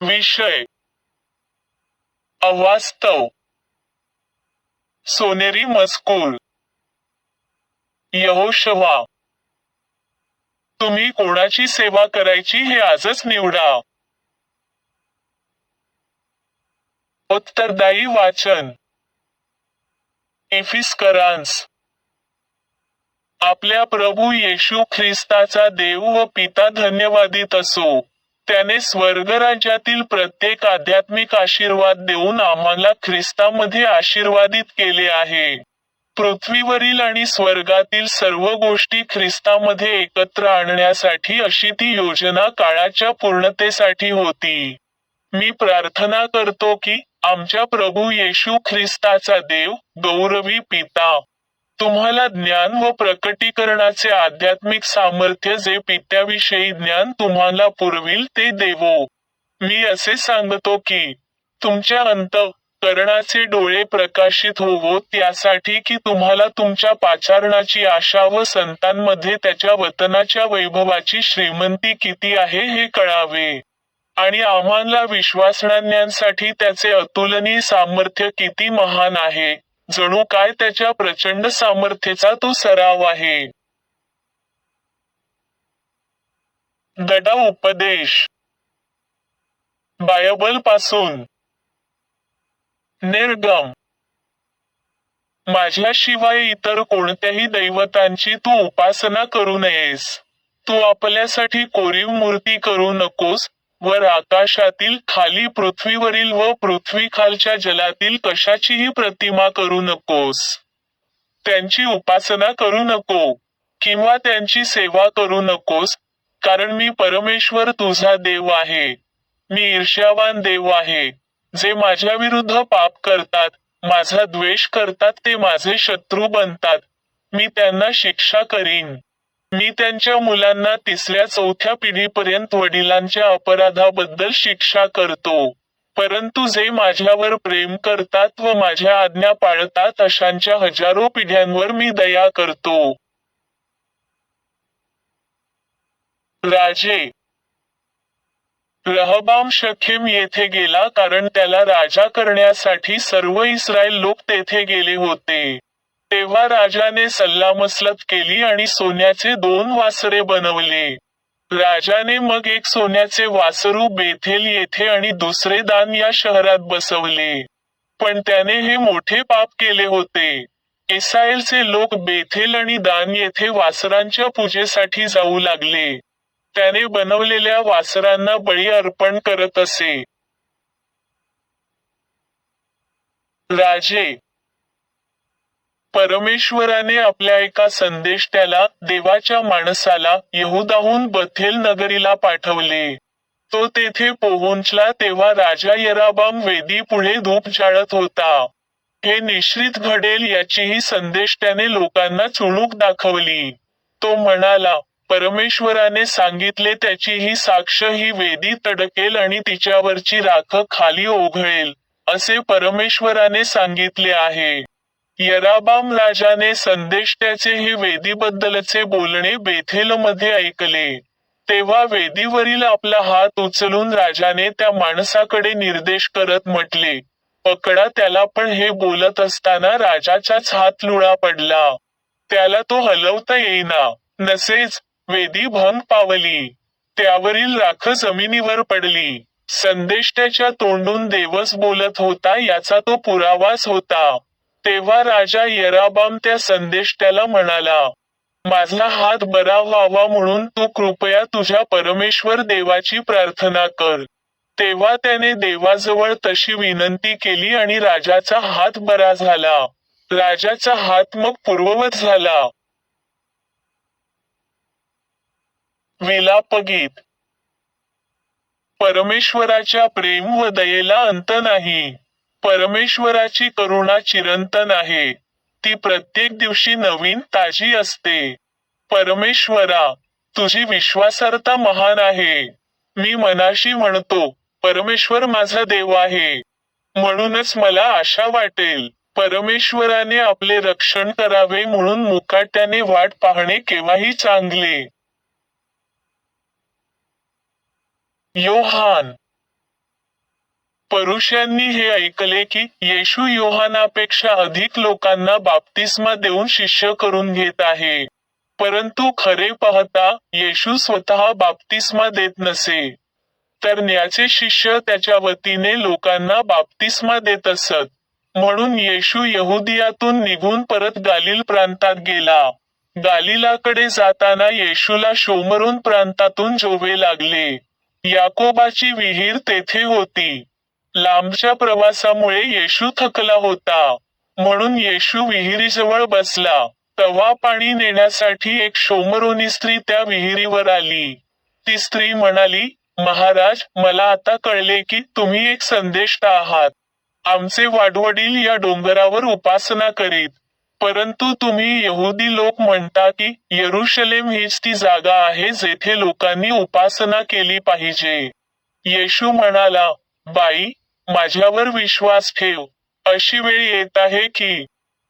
विषय. अवास्तव. सोनेरी मजकूर. यहोशवा. तुम्ही कोणाची सेवा करायची हे आजच निवडा. उत्तरदायी वाचन. इफिस्करांस आपल्या प्रभू येशू ख्रिस्ताचा देव व पिता धन्यवादित असो. त्याने स्वर्गराज्यातील प्रत्येक आध्यात्मिक आशीर्वाद देऊन आम्हाला ख्रिस्तामध्ये आशीर्वादित केले आहे. पृथ्वीवरील आणि स्वर्गातील सर्व गोष्टी ख्रिस्तामध्ये एकत्र आणण्यासाठी अशी ती योजना काळाच्या पूर्णतेसाठी होती. मी प्रार्थना करतो की आमच्या प्रभू येशू ख्रिस्ताचा देव गौरवी पिता तुम्हाला ज्ञान व प्रकटीकरणाचे आध्यात्मिक सामर्थ्य जे पित्याविषयी ज्ञान तुम्हाला पुरविल ते देवो. मी असे सांगतो की तुमच्या अंत करणाचे डोळे प्रकाशित होवो त्यासाठी की तुम्हाला तुमच्या पाचारणाची आशा व संतांमध्ये त्याच्या वतनाच्या वैभवाची श्रीमंती किती आहे हे कळावे. आणि आम्हाला विश्वासणाऱ्यांसाठी त्याचे अतुलनीय सामर्थ्य किती महान आहे. जणू काय त्याच्या प्रचंड सामर्थ्याचा तो सराव आहे. दडा उपदेश. बायबलपासून. निर्गम. माझ्याशिवाय इतर कोणत्याही दैवतांची तू उपासना करू नयेस. तू आपल्यासाठी कोरीव मूर्ती करू नकोस वर आकाशातील खाली पृथ्वीवरील व पृथ्वी खालच्या जलातील कशाचीही प्रतिमा करू नकोस. त्यांची उपासना करू नको किंवा त्यांची सेवा करू नकोस कारण मी परमेश्वर तुझा देव आहे. मी ईर्ष्यावान देव आहे. जे माझ्या विरुद्ध पाप करतात माझा द्वेष करतात ते माझे शत्रू बनतात. मी त्यांना शिक्षा करीन. मी त्यांच्या मुलांना तिसऱ्या चौथ्या पिढीपर्यंत वडिलांच्या अपराधाबद्दल शिक्षा करतो. परंतु जे माझ्यावर प्रेम करतात व माझ्या आज्ञा पाळतात अशांच्या हजारो पिढ्यांवर मी दया करतो. राजे. रहबाम शखेम येथे गेला कारण त्याला राजा करण्यासाठी सर्व इस्रायल लोक तेथे गेले होते. तेव्हा राजाने सल्लामसलत केली आणि सोन्याचे दोन वासरे बनवले. राजाने मग एक सोन्याचे वासरू बेथेल येथे आणि दुसरे दान या शहरात बसवले. पण त्याने हे मोठे पाप केले होते. इस्रायलचे लोक बेथेल आणि दान येथे वासरांच्या पूजेसाठी जाऊ लागले. त्याने बनवलेल्या वासरांना बळी अर्पण करत असे. राजे परमेश्वराने आपल्या एका संदेष्ट्याला देवाच्या माणसाला यहुदाहून बथेल नगरीला पाठवले. तो तेथे पोहोचला तेव्हा राजा यराबाम वेदी पुढे धूप जाळत होता. हे निश्चित घडेल याचीही संदेष्ट्याने लोकांना चुणूक दाखवली. तो म्हणाला परमेश्वराने सांगितले त्याची ही साक्ष ही वेदी तडकेल आणि तिच्यावरची राख खाली ओघळेल असे परमेश्वराने सांगितले आहे. यराबाम राजाने संदेष्ट्याचे हे वेदीबद्दलचे बोलणे बेथेलमध्ये ऐकले. तेव्हा वेदीवरील आपला हात उचलून राजाने त्या माणसाकडे निर्देश करत म्हटले पकडा त्याला पण हे बोलत असताना राजाचाच हात लुळा पडला. त्याला तो हलवता येईना. नसेच वेदी भंग पावली. त्यावरील राख जमिनीवर पडली. संदेष्ट्याच्या तोंडून देवस बोलत होता याचा तो पुरावाच होता. तेव्हा राजा येराबाम त्या संदेष्ट्याला म्हणाला माझा हात बरा व्हावा म्हणून तू कृपया तुझ्या परमेश्वर देवाची प्रार्थना कर. तेव्हा त्याने देवाजवळ तशी विनंती केली आणि राजाचा हात बरा झाला. राजाचा हात मग पूर्ववत झाला. विलापगीत परमेश्वराच्या प्रेम व दयेला अंत नाही. परमेश्वराची करुणा चिरंतन आहे. ती प्रत्येक दिवशी नवीन ताजी असते. परमेश्वरा तुझी विश्वासार्हता महान आहे. मी मनाशी म्हणतो परमेश्वर माझा देव आहे. म्हणूनच मला आशा वाटेल परमेश्वराने आपले रक्षण करावे म्हणून मुकाट्याने वाट पाहणे केव्हाही चांगले. योहान परुष्यांनी हे ऐकले की येशू योहानापेक्षा अधिक लोकांना बाप्तिस्मा देऊन शिष्य करून घेत आहे. परंतु खरे पाहता येशू स्वतः बाप्तिस्मा देत नसे. तर न्याचे शिष्य त्याच्या वतीने लोकांना बाप्तिस्मा देत असत. म्हणून येशू यहुदियातून निघून परत गालिल प्रांतात गेला. गालिलाकडे जाताना येशूला शोमरून प्रांतातून जोवे लागले. याकोबाची विहीर तेथे होती. लांबच्या प्रवासामुळे येशू थकला होता. म्हणून येशू विहिरीजवळ बसला. तवा पाणी नेण्यासाठी एक शोमरोनी स्त्री त्या विहिरीवर आली. ती स्त्री म्हणाली महाराज मला आता कळले की तुम्ही एक संदेष्ट आहात. आमचे वाडवडील या डोंगरावर उपासना करीत. परंतु तुम्ही यहुदी लोक म्हणता की येरुशलेम हीच ती जागा आहे जेथे लोकांनी उपासना केली पाहिजे. येशू म्हणाला बाई माझ्यावर विश्वास ठेव. अशी वेळ येत आहे की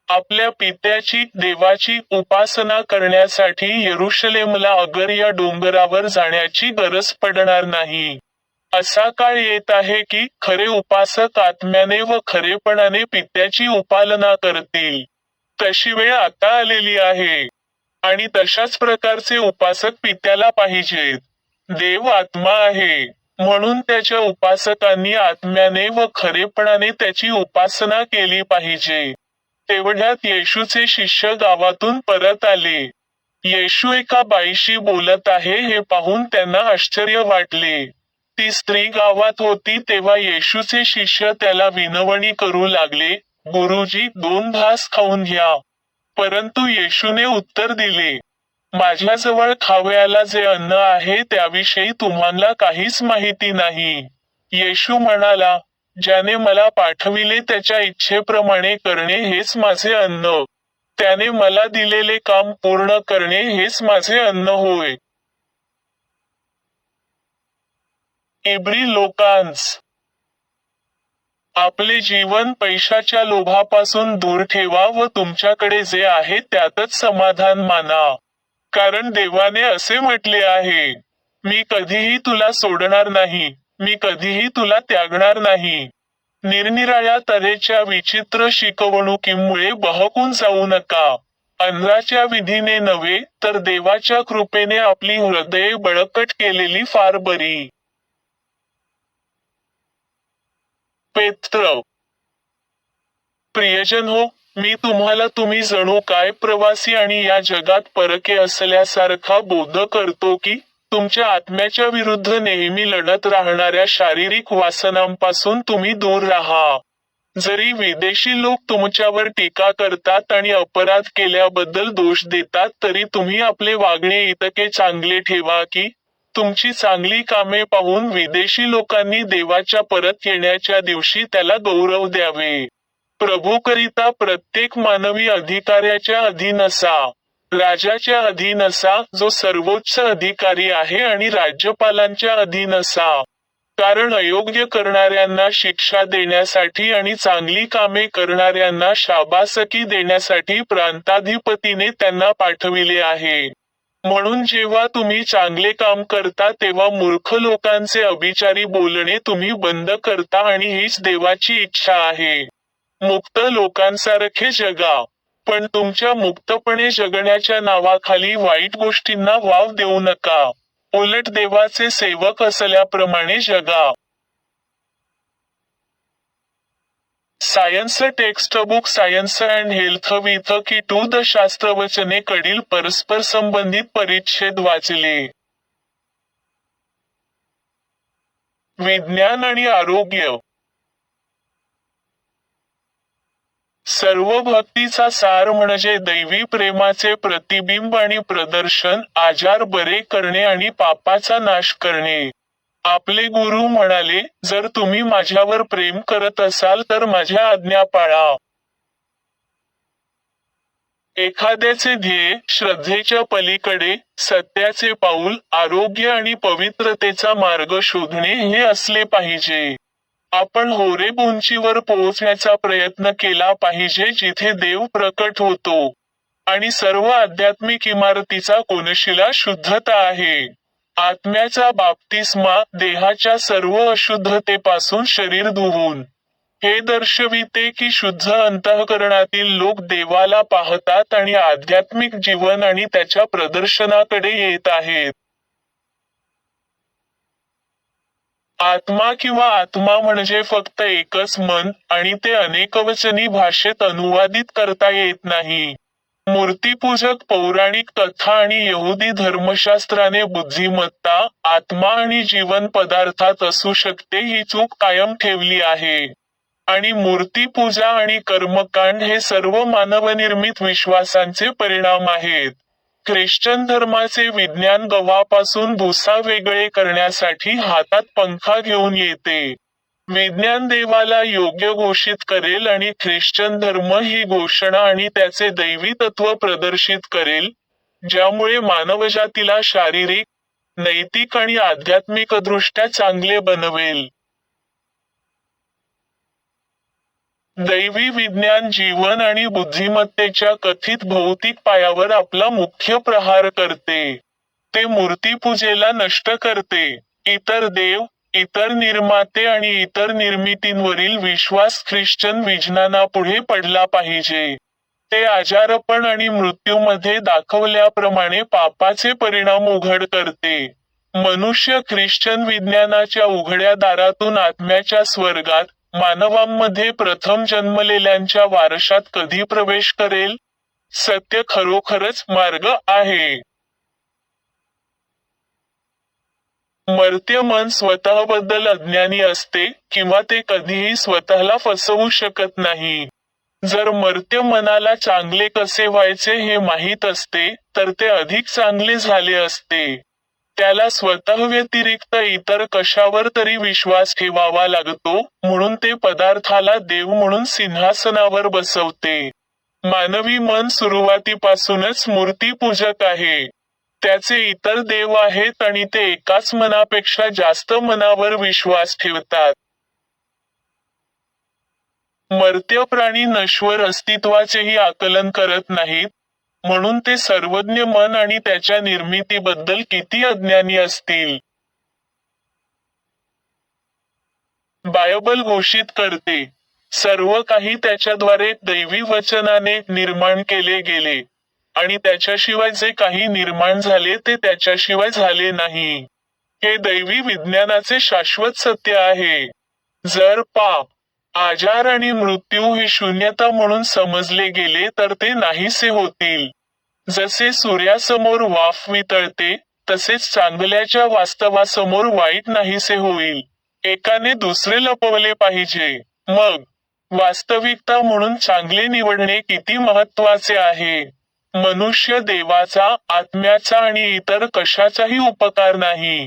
आपल्या पित्याची देवाची उपासना करण्यासाठी येरुशलेमला अगर या डोंगरावर जाण्याची गरज पडणार नाही. असा काळ येत आहे की खरे उपासक आत्म्याने व खरेपणाने पित्याची उपालना करतील. तशी वेळ आता आलेली आहे. आणि तशाच प्रकारचे उपासक पित्याला पाहिजेत. देव आत्मा आहे. म्हणून त्याच्या उपासकांनी आत्म्याने व खरेपणाने त्याची उपासना केली पाहिजे. तेवढ्यात येशूचे शिष्य गावातून परत आले. येशू एका बाईशी बोलत आहे हे पाहून त्यांना आश्चर्य वाटले. ती स्त्री गावात होती तेव्हा येशूचे शिष्य त्याला विनवणी करू लागले गुरुजी दोन घास खाऊन घ्या. परंतु येशूने उत्तर दिले माझ्याजवळ खावयाला जे अन्न आहे त्याविषयी तुम्हाला काहीच माहिती नाही. येशू म्हणाला ज्याने मला पाठविले त्याच्या इच्छेप्रमाणे करणे हेच माझे अन्न. त्याने मला दिलेले काम पूर्ण करणे हेच माझे अन्न होय. इब्री लोकांस. आपले जीवन पैशाच्या लोभापासून दूर ठेवा व तुमच्याकडे जे आहे त्यातच समाधान माना. कारण देवाने असे म्हटले आहे मी कधीही तुला सोडणार नाही मी कधीही तुला त्यागणार नाही. निरनिराळ्या तऱ्हेच्या विचित्र शिकवणुकीमुळे बहकून जाऊ नका. अंधाच्या विधीने नव्हे तर देवाच्या कृपेने आपली हृदये बळकट केलेली फार बरी. पेत्र. प्रियजन हो मी तुम्हाला तुम्ही जणू काय प्रवासी आणि या जगात परके असल्यासारखा बोध करतो की तुमच्या आत्म्याच्या विरुद्ध नेहमी लढत राहणाऱ्या शारीरिक वासनांपासून तुम्ही दूर राहा. जरी विदेशी लोक तुमच्यावर टीका करतात आणि अपराध केल्याबद्दल दोष देतात तरी तुम्ही आपले वागणे इतके चांगले ठेवा की तुमची चांगली कामे पाहून विदेशी लोकांनी देवाच्या परत येण्याच्या दिवशी त्याला गौरव द्यावे. प्रभूकरिता प्रत्येक मानवी अधिकाऱ्याच्या अधीन असा राजाच्या अधीन असा जो सर्वोच्च अधिकारी आहे आणि राज्यपालांच्या अधीन असा कारण अयोग्य करणाऱ्यांना शिक्षा देण्यासाठी आणि चांगली कामे करणाऱ्यांना शाबासकी देण्यासाठी प्रांताधिपतीने त्यांना पाठविले आहे. म्हणून जेव्हा तुम्ही चांगले काम करता तेव्हा मूर्ख लोकांचे अभिचारी बोलणे तुम्ही बंद करता आणि हीच देवाची इच्छा आहे. मुक्त लोकांसारखे जगा पण तुमच्या मुक्तपणे जगण्याच्या नावाखाली वाईट गोष्टींना वाव देऊ नका. उलट देवाचे सेवक असल्याप्रमाणे जगा science text book science and health with key to the शास्त्रवचने कडील परस्पर संबंधित परिच्छेद वाचले. विज्ञान आणि आरोग्य. सर्व भक्तीचा सार म्हणजे दैवी प्रेमाचे प्रतिबिंब आणि प्रदर्शन आजार बरे करणे आणि पापाचा नाश करणे. आपले गुरु म्हणाले जर तुम्ही माझ्यावर प्रेम करत असाल तर माझ्या आज्ञा पाळा. एखाद्याचे ध्येय श्रद्धेच्या पलीकडे सत्याचे पाऊल आरोग्य आणि पवित्रतेचा मार्ग शोधणे हे असले पाहिजे. आपण होरेब उंचीवर पोहोचण्याचा प्रयत्न केला पाहिजे जिथे देव प्रकट होतो. आणि सर्व आध्यात्मिक इमारतीचा कोनशिला शुद्धता आहे. आत्म्याचा बाप्तिस्मा देहाच्या सर्व अशुद्धतेपासून शरीर धुवून. हे दर्शविते की शुद्ध अंतःकरणातील लोक देवाला पाहतात आणि आध्यात्मिक जीवन आणि त्याच्या प्रदर्शनाकडे येत आहेत. आत्मा किंवा आत्मा म्हणजे फक्त एकच मन आणि ते अनेकवचनी भाषेत अनुवादित करता येत नाही. मूर्तीपूजक पौराणिक कथा आणि यहुदी धर्मशास्त्राने बुद्धिमत्ता आत्मा आणि जीवन पदार्थात असू शकते ही चूक कायम ठेवली आहे. आणि मूर्तीपूजा आणि कर्मकांड हे सर्व मानवनिर्मित विश्वासांचे परिणाम आहेत. ख्रिश्चन धर्माचे विज्ञान गव्हापासून भुसा वेगळे करण्यासाठी हातात पंखा घेऊन येते. विज्ञान देवाला योग्य घोषित करेल आणि ख्रिश्चन धर्म ही घोषणा आणि त्याचे दैवी तत्व प्रदर्शित करेल ज्यामुळे मानवजातीला शारीरिक नैतिक आणि आध्यात्मिकदृष्ट्या चांगले बनवेल. दैवी विज्ञान जीवन आणि बुद्धिमत्तेच्या कथित भौतिक पायावर आपला मुख्य प्रहार करते. ते मूर्तीपूजेला नष्ट करते. इतर देव इतर निर्माते आणि इतर निर्मितींवरील विश्वास ख्रिश्चन विज्ञानापुढे पडला पाहिजे. ते आजारपण आणि मृत्यूमध्ये दाखवल्याप्रमाणे पापाचे परिणाम उघड करते. मनुष्य ख्रिश्चन विज्ञानाच्या उघड्या दारातून आत्म्याच्या स्वर्गात मानवांमध्ये प्रथम जन्मलेल्यांच्या वारशात कधी प्रवेश करेल? सत्य खरोखरच मार्ग आहे. मर्त्य मन स्वतःबद्दल अज्ञानी असते किंवा ते कधीही स्वतःला फसवू शकत नाही. जर मर्त्य मनाला चांगले कसे व्हायचे हे माहीत असते तर ते अधिक चांगले झाले असते. त्याला स्वतः व्यतिरिक्त इतर कशावर तरी विश्वास ठेवावा लागतो म्हणून ते पदार्थाला देव म्हणून सिंहासनावर बसवते. मानवी मन सुरुवातीपासूनच मूर्तीपूजक आहे. त्याचे इतर देव आहेत आणि ते एकाच मनापेक्षा जास्त मनावर विश्वास ठेवतात. मर्त्य प्राणी नश्वर अस्तित्वाचेही आकलन करत नाहीत म्हणून ते सर्वज्ञ मन आणि त्याच्या निर्मितीबद्दल किती अज्ञानी असतील? बायबल घोषित करते सर्व काही त्याच्याद्वारे दैवी वचनाने निर्माण केले गेले आणि त्याच्याशिवाय जे काही निर्माण झाले ते त्याच्याशिवाय झाले नाही. हे दैवी विज्ञानाचे शाश्वत सत्य आहे. जर पाप आजार आणि मृत्यू हे शून्यता म्हणून समजले गेले तर ते नाहीसे होतील. जसे सूर्यासमोर वाफ वितळते तसेच चांगल्याच्या वास्तवासमोर वाईट नाहीसे होईल. एकाने दुसरे लपवले पाहिजे. मग वास्तविकता म्हणून चांगले निवडणे किती महत्त्वाचे आहे? मनुष्य देवाचा आत्म्याचा आणि इतर कशाचाही उपकार नाही.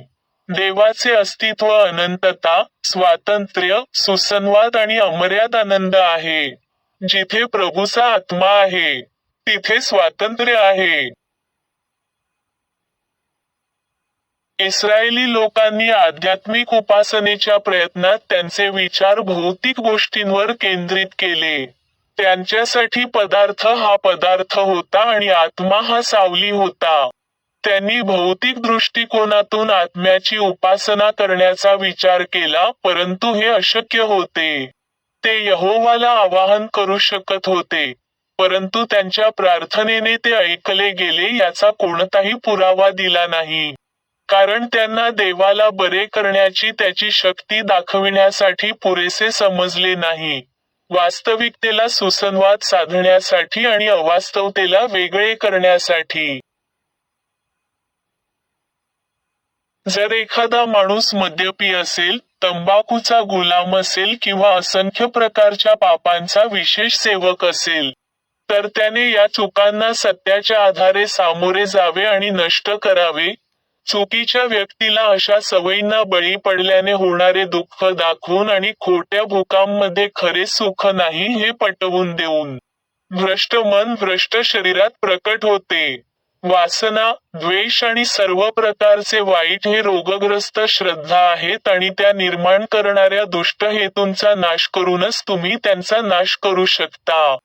देवाचे अस्तित्व अनंतता स्वातंत्र्य सुसंवाद आणि अमर्याद आनंद आहे. जिथे प्रभूचा आत्मा आहे तिथे स्वातंत्र्य आहे. इस्रायली लोकांनी आध्यात्मिक उपासनेच्या प्रयत्नात त्यांचे विचार भौतिक गोष्टींवर केंद्रित केले. त्यांच्यासाठी पदार्थ हा पदार्थ होता आणि आत्मा हा सावली होता. त्यांनी भौतिक दृष्टिकोनातून आत्म्याची उपासना करण्याचा विचार केला परंतु हे अशक्य होते. ते यहोवाला आवाहन करू शकत होते. परंतु त्यांच्या प्रार्थनेने ते ऐकले गेले याचा कोणताही पुरावा दिला नाही. कारण त्यांना देवाला बरे करण्याची त्याची शक्ती दाखविण्यासाठी पुरेसे समजले नाही. वास्तविकतेला सुसंवाद साधण्यासाठी आणि अवास्तवतेला वेगळे करण्यासाठी. जर एखादा माणूस मद्यपी असेल तंबाखूचा गुलाम असेल किंवा असंख्य प्रकारच्या पापांचा विशेष सेवक असेल तर त्याने या चुकांना सत्याच्या आधारे सामोरे जावे आणि नष्ट करावे. चुकीच्या व्यक्तीला अशा सवयींना बळी पडल्याने होणारे दुःख दाखवून आणि खोट्या भूकांमध्ये खरे सुख नाही हे पटवून देऊन. भ्रष्ट मन भ्रष्ट शरीरात प्रकट होते. वासना द्वेष आणि सर्व प्रकारचे वाईट हे रोगग्रस्त श्रद्धा आहेत आणि त्या निर्माण करणाऱ्या दुष्ट हेतूंचा नाश करूनच तुम्ही त्यांचा नाश करू शकता.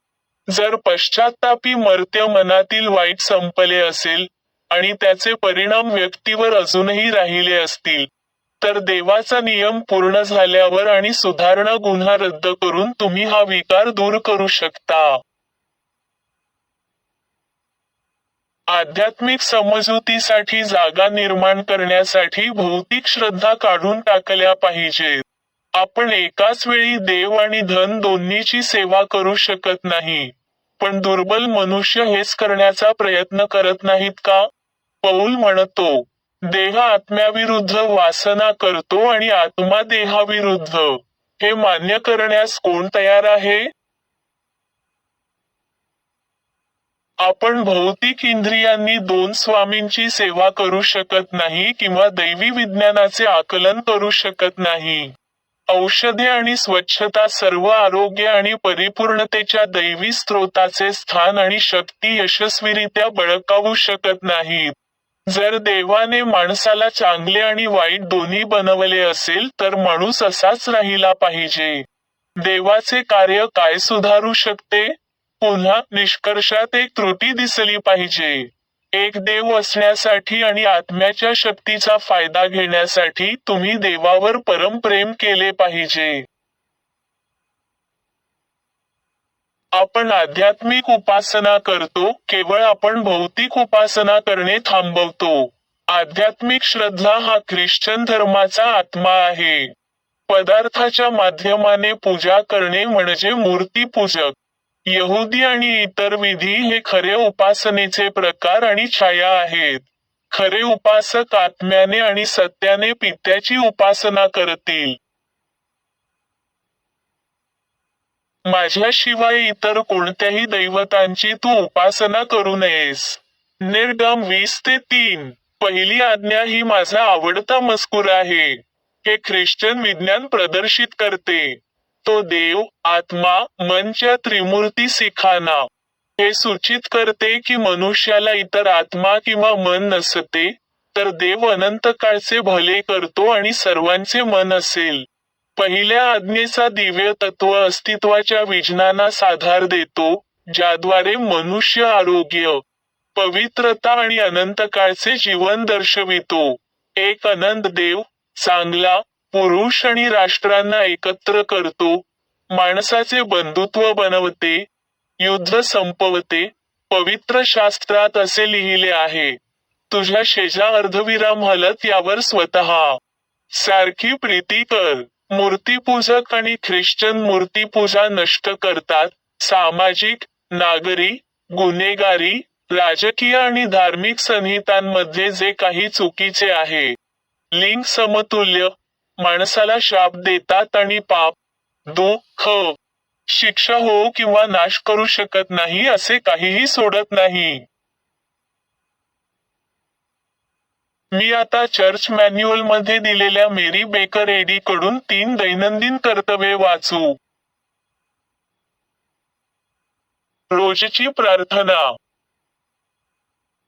जर पश्चातापी मर्त्य मनातील वाईट संपले असेल आणि त्याचे परिणाम व्यक्तीवर अजूनही राहिले असतील तर देवाचा नियम पूर्ण झाल्यावर आणि सुधारणा गुन्हा रद्द करून तुम्ही हा विकार दूर करू शकता. आध्यात्मिक समजुतीसाठी जागा निर्माण करण्यासाठी भौतिक श्रद्धा काढून टाकल्या पाहिजेत. आपण एकाच वेळी देव आणि धन दोन्हीची सेवा करू शकत नाही. पण दुर्बल मनुष्य हेच करण्याचा प्रयत्न करत नाहीत का? पौल म्हणतो देह आत्म्याविरुद्ध वासना करतो आणि आत्मा देहाविरुद्ध. हे मान्य करण्यास कोण तयार आहे? आपण भौतिक इंद्रियांनी दोन स्वामींची सेवा करू शकत नाही किंवा दैवी विज्ञानाचे आकलन करू शकत नाही. औषधे आणि स्वच्छता सर्व आरोग्य आणि परिपूर्णतेच्या दैवी स्त्रोताचे स्थान आणि शक्ती यशस्वीरित्या बळकावू शकत नाहीत. जर देवाने माणसाला चांगले आणि वाईट दोन्ही बनवले असेल तर माणूस असाच राहिला पाहिजे. देवाचे कार्य काय सुधारू शकते? पुन्हा निष्कर्षात एक त्रुटी दिसली पाहिजे. एक देव असण्यासाठी आणि आत्म्याच्या शक्तीचा फायदा घेण्यासाठी तुम्ही देवावर परम प्रेम केले पाहिजे. आपण आध्यात्मिक उपासना करतो केवळ आपण भौतिक उपासना करणे थांबवतो. आध्यात्मिक श्रद्धा हा ख्रिश्चन धर्माचा आत्मा आहे. पदार्थाच्या माध्यमाने पूजा करणे म्हणजे मूर्तीपूजक यहुदी आणि इतर विधी हे खरे उपासनेचे प्रकार आणि छाया आहेत. खरे उपासक आत्म्याने आणि सत्याने पित्याची उपासना करतील. माझ्याशिवाय इतर कोणत्याही दैवतांची तू उपासना करू नयेस. निर्गम वीस ते तीन. पहिली आज्ञा ही माझा आवडता मजकूर आहे. हे ख्रिश्चन विज्ञान प्रदर्शित करते. तो देव आत्मा मनच्या त्रिमूर्ती सिखाना. हे सूचित करते की मनुष्याला इतर आत्मा किंवा मन नसते तर देव अनंत काळचे भले करतो आणि सर्वांचे मन असेल. पहिल्या आज्ञेचा दिव्य तत्व अस्तित्वाच्या विज्ञानास आधार देतो ज्याद्वारे मनुष्य आरोग्य पवित्रता आणि अनंत काळचे जीवन दर्शवितो. एक अनंत देव चांगला पुरुष आणि राष्ट्रांना एकत्र करतो माणसाचे बंधुत्व बनवते युद्ध संपवते पवित्र शास्त्रात असे लिहिले आहे तुझ्या शेजा अर्धविराम हलत यावर स्वतः. सारखी प्रीती कर. मूर्तीपूजक आणि ख्रिश्चन मूर्तीपूजा नष्ट करतात. सामाजिक नागरी गुन्हेगारी राजकीय आणि धार्मिक संहितांमध्ये जे काही चुकीचे आहे. लिंग समतुल्य माणसाला शाप देतात आणि पाप दुःख शिक्षा हो किंवा नाश करू शकत नाही असे काहीही सोडत नाही. मी आता चर्च मॅन्युअलमध्ये दिलेल्या मेरी बेकर एडी कडून तीन दैनंदिन कर्तव्ये वाचू. रोजची प्रार्थना.